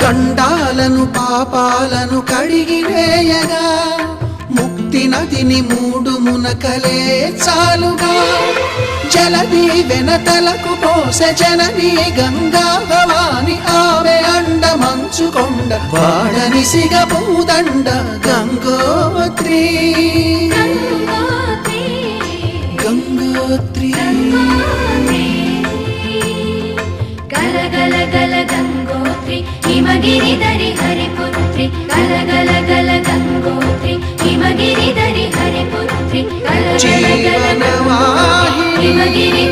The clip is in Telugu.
కండాలను పాపాలను కడిగి వేయగా ముక్తి నదిని మూడు మునకలే చాలుగా. జలది వెనతలకు పోస జనని గంగా భవాని ఆ మంచుకొండ వాడని సిగ పూదండ గంగోత్రి. గంగోత్రి. గంగోత్రి. గంగోత్రి. గల గల గల గంగోత్రి హిమగిరిధరి హరిపుత్రి. గల గల గల గంగోత్రి హిమగిరిధరి హరిపుత్రి. గల గల గల హరిపుత్రి